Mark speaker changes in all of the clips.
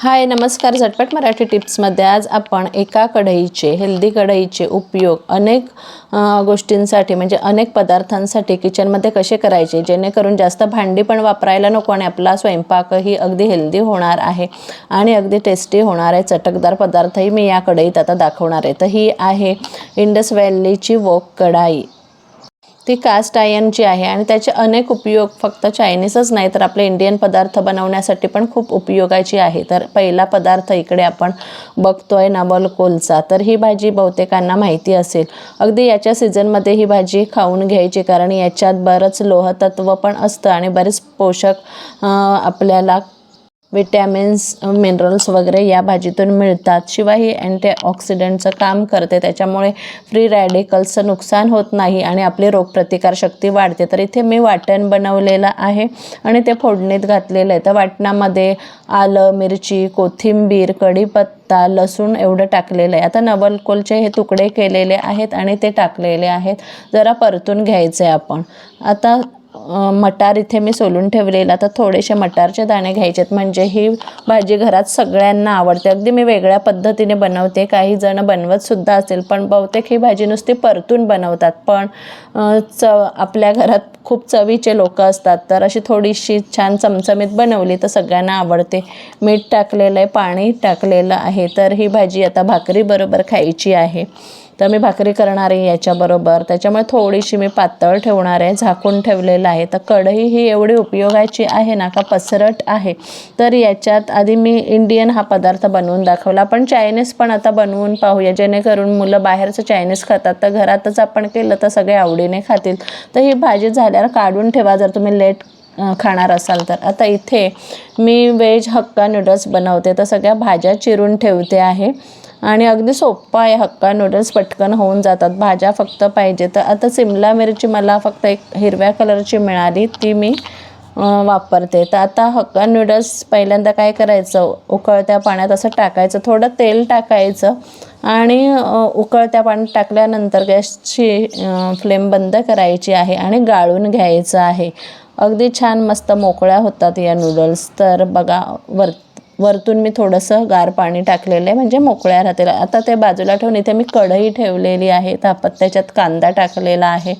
Speaker 1: हाय नमस्कार. झटपट मराठी टिप्समध्ये आज आपण एका कढईचे हेल्दी कढईचे उपयोग अनेक गोष्टींसाठी म्हणजे अनेक पदार्थांसाठी किचनमध्ये कसे करायचे? जेणेकरून जास्त भांडी पण वापरायला नको आणि आपला स्वयंपाकही अगदी हेल्दी होणार आहे आणि अगदी टेस्टी होणार आहे. चटकदार पदार्थही मी या कढईत आता दाखवणार आहे. तर ही आहे इंडस व्हॅलीची वोक कढाई. ती कास्ट आयनची आहे आणि त्याचे अनेक उपयोग फक्त चायनीजच नाही तर आपले इंडियन पदार्थ बनवण्यासाठी पण खूप उपयोगाची आहे. तर पहिला पदार्थ इकडे आपण बघतोय नवल कोलचा. तर ही भाजी बहुतेकांना माहिती असेल. अगदी याच्या सीझनमध्ये ही भाजी खाऊन घ्यायची कारण याच्यात बरंच लोहतत्व पण असतं आणि बरेच पोषक आपल्याला विटॅमिन्स मिनरल्स वगैरे या भाजीतून मिळतात. शिवाय ही अँटीऑक्सिडंटचं काम करते त्याच्यामुळे फ्री रॅडिकल्सचं नुकसान होत नाही आणि आपली रोगप्रतिकारशक्ती वाढते. तर इथे मी वाटण बनवलेलं आहे आणि ते फोडणीत घातलेलं आहे. तर वाटणामध्ये आलं मिरची कोथिंबीर कढीपत्ता लसूण एवढं टाकलेलं आहे. आता नवलकोलचे हे तुकडे केलेले आहेत आणि ते टाकलेले आहेत. जरा परतून घ्यायचे आपण. आता मटार इथे मी सोलून ठेवलेला. तर थोडेसे मटारचे दाणे घ्यायचेत. म्हणजे ही भाजी घरात सगळ्यांना आवडते. अगदी मी वेगळ्या पद्धतीने बनवते. काही जण बनवत सुद्धा असेल पण बहुतेक ही भाजी नुसती परतून बनवतात. पण चव आपल्या घरात खूप चवीचे लोक असतात. तर अशी थोडीशी छान चमचमीत बनवली तर सगळ्यांना आवडते. मीठ टाकलेलं आहे पाणी टाकलेलं आहे. तर ही भाजी आता भाकरीबरोबर खायची आहे. तर मी भाकरी करणार आहे याच्याबरोबर. त्याच्यामुळे थोडीशी मी पातळ ठेवणार आहे झाकून ठेवलेलं आहे. तर कढई ही एवढी उपयोगाची आहे ना का पसरट आहे. तर याच्यात आधी मी इंडियन हा पदार्थ बनवून दाखवला. पण चायनीज पण आता बनवून पाहूया. जेणेकरून मुलं बाहेरचं चायनीज खातात. तर घरातच आपण केलं तर सगळे आवडीने खातील. तर ही भाजी झाल्यावर काढून ठेवा. जर तुम्ही लेट खाणार असाल तर. आता इथे मी वेज हक्का नूडल्स बनवते. तर सगळ्या भाज्या चिरून ठेवते आहे. आणि अगदी सोप्पा आहे हक्का नूडल्स पटकन होऊन जातात. भाज्या फक्त पाहिजे तर आता सिमला मिरची मला फक्त एक हिरव्या कलरची मिळाली ती मी वापरते. तर आता हक्का नूडल्स पहिल्यांदा काय करायचं? उकळत्या पाण्यात असं टाकायचं थोडं तेल टाकायचं आणि उकळत्या पाण्यात टाकल्यानंतर गॅसची फ्लेम बंद करायची आहे आणि गाळून घ्यायचं आहे. अगदी छान मस्त मोकळ्या होतात या नूडल्स तर बघा वर वरतून मी थोडंसं गार पाणी टाकलेलं आहे म्हणजे मोकळ्या राहतील. आता ते बाजूला ठेवून इथे मी कढई ठेवलेली आहे तापत त्याच्यात कांदा टाकलेला आहे.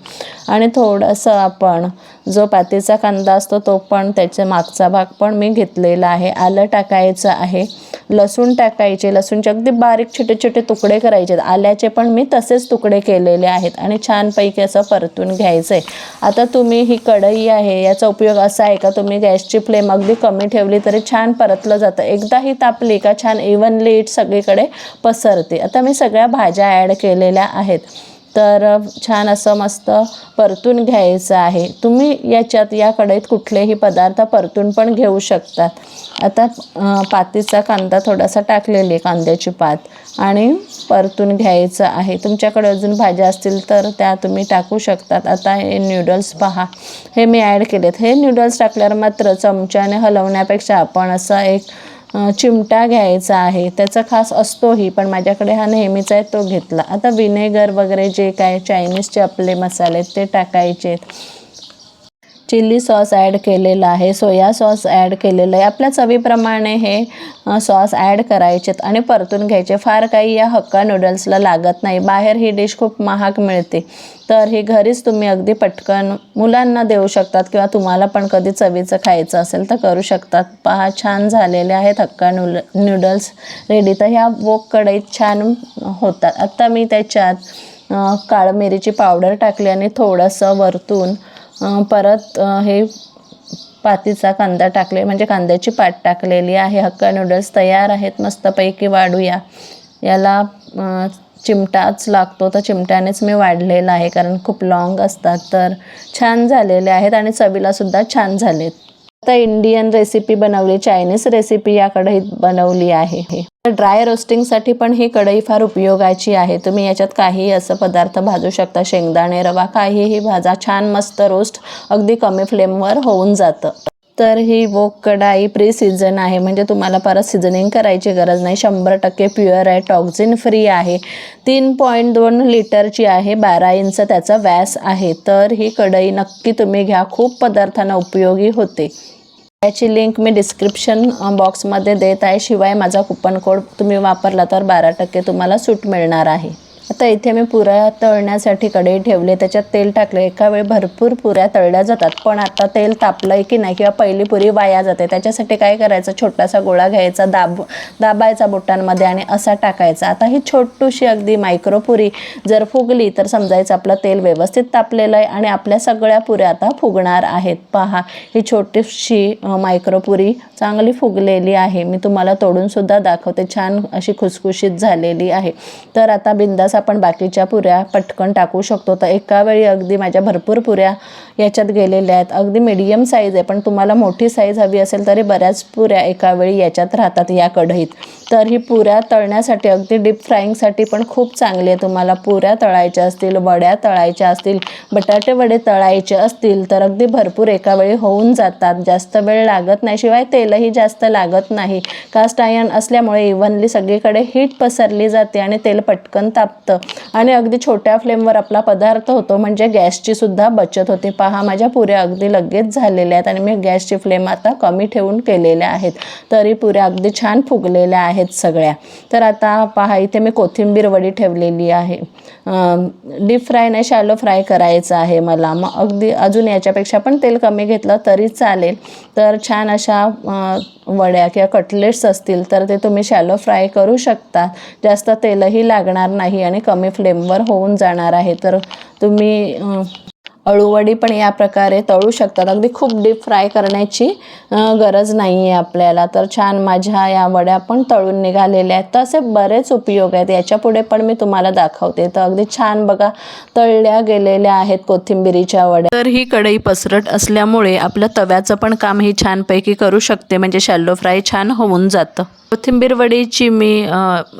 Speaker 1: आणि थोडंसं आपण जो पातीचा कांदा असतो तो पण त्याच्या मागचा भाग पण मी घेतलेला आहे. आलं टाकायचं आहे. लसूण टाकायचे. लसूणचे अगदी बारीक छोटे छोटे तुकडे करायचे आल्याचे पण मी तसेच तुकडे केलेले आहेत आणि छानपैकी असं परतून घ्यायचं आहे आता तुम्ही ही कढई आहे याचा उपयोग असा आहे का? तुम्ही गॅसची फ्लेम अगदी कमी ठेवली तरी छान परतलं जातं. एकदा ही तापली का छान इव्हनली इट सगळीकडे पसरते. आता मी सगळ्या भाज्या ॲड केलेल्या आहेत. तर छान असं मस्त परतून घ्यायचं आहे. तुम्ही याच्यात या कढईत कुठलेही पदार्थ परतून पण घेऊ शकतात. आता पातीचा कांदा थोडासा टाकलेली आहे कांद्याची पात आणि परतून घ्यायचं आहे. तुमच्याकडे अजून भाज्या असतील तर त्या तुम्ही टाकू शकतात. आता हे नूडल्स पहा. हे मी ॲड केलेत. हे नूडल्स टाकल्यावर मात्र चमच्याने हलवण्यापेक्षा आपण असं एक चिमटा घ्यायचा आहे. त्याचा खास असतोही पण माझ्याकडे हा नेहमीचा आहे तो घेतला. आता विनेगर वगैरे जे काय चायनीजचे आपले मसाले आहेत ते टाकायचे चिल्ली सॉस ॲड केलेला आहे सोया सॉस ॲड केलेलं आहे. आपल्या चवीप्रमाणे हे सॉस ॲड करायचेत आणि परतून घ्यायचे. फार काही या हक्का नूडल्सला लागत नाही. बाहेर ही डिश खूप महाग मिळते. तर ही घरीच तुम्ही अगदी पटकन मुलांना देऊ शकतात किंवा तुम्हाला पण कधी चवीचं खायचं असेल तर करू शकतात. पहा छान झालेले आहेत हक्का नूल नूडल्स रेडी तर ह्या वोक कढईत छान होतात. आत्ता मी त्याच्यात काळमिरीची काळं मिरीची पावडर टाकली आणि थोडंसं वरतून परत हे पातीचा कांदा टाकले म्हणजे कांद्याची पाट टाकलेली आहे. हक्का नूडल्स तयार आहेत. मस्तपैकी वाढूया. याला चिमटाच लागतो. तर चिमट्यानेच मी वाढलेला आहे कारण खूप लॉंग असतात. तर छान झालेले आहेत आणि चवीलासुद्धा छान झालेत. आता इंडियन रेसिपी बनवली चायनीज रेसिपी या कढईत बनवली आहे. तर ड्राय रोस्टिंगसाठी पण ही कढई फार उपयोगाची आहे. तुम्ही याच्यात काही असं पदार्थ भाजू शकता. शेंगदाणे रवा काहीही भाजा. छान मस्त रोस्ट अगदी कमी फ्लेमवर होऊन जातं. तर ही वोक कढाई प्री सीझन आहे. म्हणजे तुम्हाला परत सिझनिंग करायची गरज नाही. शंभर टक्के प्युअर आहे टॉक्झिन फ्री आहे. तीन पॉईंट दोन लिटरची आहे बारा इंच त्याचा व्यास आहे. तर ही कढई नक्की तुम्ही घ्या. खूप पदार्थांना उपयोगी होते. याची लिंक मी डिस्क्रिप्शन बॉक्समध्ये देत आहे. शिवाय माझा कुपन कोड तुम्ही वापरला तर बारा टक्के तुम्हाला सूट मिळणार आहे. आता इथे मी पुऱ्या तळण्यासाठी कढई ठेवली त्याच्यात तेल टाकले. एका वेळी भरपूर पुऱ्या तळल्या जातात पण आता तेल तापलं आहे की नाही किंवा पहिली पुरी वाया जाते. त्याच्यासाठी काय करायचं? छोटासा गोळा घ्यायचा दाब दाबायचा बोटांमध्ये आणि असा टाकायचा. आता ही छोटूशी अगदी मायक्रो पुरी जर फुगली तर समजायचं आपलं तेल व्यवस्थित तापलेलं आहे आणि आपल्या सगळ्या पुऱ्या आता फुगणार आहेत. पहा ही छोटीशी मायक्रोपुरी मायक्रो पुरी चांगली फुगलेली आहे. मी तुम्हाला तोडूनसुद्धा दाखवते. छान अशी खुसखुशीत झालेली आहे. तर आता बिंदास आपण बाकीच्या पुऱ्या पटकन टाकू शकतो. तर एका वेळी अगदी माझ्या भरपूर पुऱ्या याच्यात गेलेल्या आहेत. अगदी मीडियम साईज आहे पण तुम्हाला मोठी साईज हवी असेल तरी बऱ्याच पुऱ्या एका वेळी याच्यात राहतात या कढईत. तर ही पुऱ्या तळण्यासाठी अगदी डीप फ्राईंगसाठी पण खूप चांगली आहे. तुम्हाला पुऱ्या तळायच्या असतील वड्या तळायच्या असतील बटाटे वडे तळायचे असतील तर अगदी भरपूर एका वेळी होऊन जातात. जास्त वेळ लागत नाही शिवाय तेलही जास्त लागत नाही. कास्ट आयन असल्यामुळे इव्हनली सगळीकडे हीट पसरली जाते आणि तेल पटकन तापतं आणि अगदी छोट्या फ्लेमवर आपला पदार्थ होतो म्हणजे गॅसची सुद्धा बचत होते. पहा माझ्या पुऱ्या अगदी लगेच झालेल्या आहेत आणि मी गॅसची फ्लेम आता कमी ठेवून केलेल्या आहेत. तरी पुऱ्या अगदी छान फुगलेल्या आहेत सगळ्या. तर आता पहा इथे मी कोथिंबीर वडी ठेवलेली आहे. डीप फ्राय नाही शॅलो फ्राय करायचं आहे मला. मग अगदी अजून याच्यापेक्षा पण तेल कमी घेतलं तरी चालेल. तर छान अशा वड्या किंवा कटलेट्स असतील तर ते तुम्ही शॅलो फ्राय करू शकता. जास्त तेलही लागणार नाही आणि कमी फ्लेमवर होऊन जाणार आहे. तर तुम्ही अळूवडी पण या प्रकारे तळू शकतात. अगदी खूप डीप फ्राय करण्याची गरज नाही आहे आपल्याला. तर छान माझ्या या वड्या पण तळून निघालेल्या आहेत. तर असे बरेच उपयोग आहेत. याच्यापुढे पण मी तुम्हाला दाखवते. तर अगदी छान बघा तळल्या गेलेल्या आहेत कोथिंबिरीच्या वड्या. तर ही कढई पसरट असल्यामुळे आपलं तव्याचं पण काम ही छानपैकी करू शकते. म्हणजे शॅलो फ्राय छान होऊन जातं. कोथिंबीर वडीची मी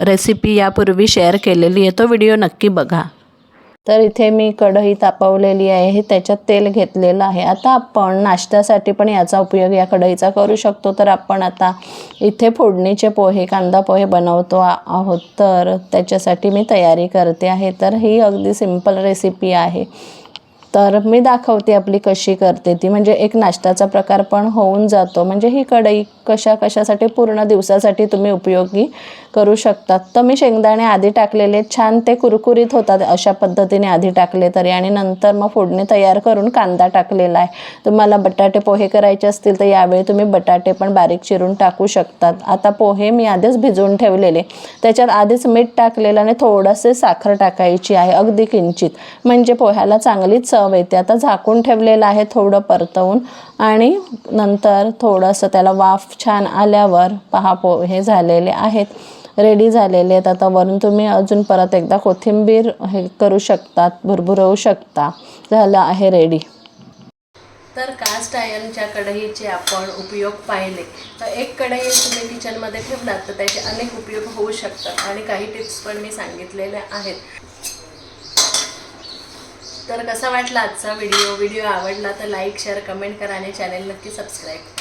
Speaker 1: रेसिपी यापूर्वी शेअर केलेली आहे. तो व्हिडिओ नक्की बघा. तर इथे मी कढई तापवलेली आहे त्याच्यात तेल घेतलेलं आहे. आता आपण नाश्त्यासाठी पण याचा उपयोग या कढईचा करू शकतो. तर आपण आता इथे फोडणीचे पोहे कांदा पोहे बनवतो आहोत. तर त्याच्यासाठी मी तयारी करते आहे. तर ही अगदी सिंपल रेसिपी आहे. तर मी दाखवते आपली कशी करते ती. म्हणजे एक नाश्त्याचा प्रकार पण होऊन जातो. म्हणजे ही कढई कशा कशासाठी पूर्ण दिवसासाठी तुम्ही उपयोगी करू शकतात. तर मी शेंगदाणे आधी टाकलेले छान ते कुरकुरीत होतात. अशा पद्धतीने आधी टाकले तरी. आणि नंतर मग फोडणी तयार करून कांदा टाकलेला आहे. तुम्हाला बटाटे पोहे करायचे असतील तर यावेळी तुम्ही बटाटे पण बारीक चिरून टाकू शकतात. आता पोहे मी आधीच भिजवून ठेवलेले. त्याच्यात आधीच मीठ टाकलेलं आणि थोडंसे साखर टाकायची आहे. अगदी किंचित. म्हणजे पोह्याला चांगली चव येते आता झाकून ठेवलेलं आहे थोडं परतवून. आणि नंतर थोडंसं त्याला वाफ छान आल्यावर पहा पो हे झालेले आहेत. रेडी झालेले आहेत. आता वरून तुम्ही अजून परत एकदा कोथिंबीर हे करू शकतात भरभुरवू शकता. झालं आहे रेडी तर कास्ट आयर्नच्या कढईचे आपण उपयोग पाहिले. तर एक कढई तुम्ही किचनमध्ये ठेवलात तर त्याचे अनेक उपयोग होऊ शकतात. आणि काही टिप्स पण मी सांगितलेल्या आहेत. तर कसा वाटला आजचा व्हिडिओ? व्हिडिओ आवडला तर लाईक शेअर कमेंट करा आणि चॅनल नक्की सबस्क्राईब.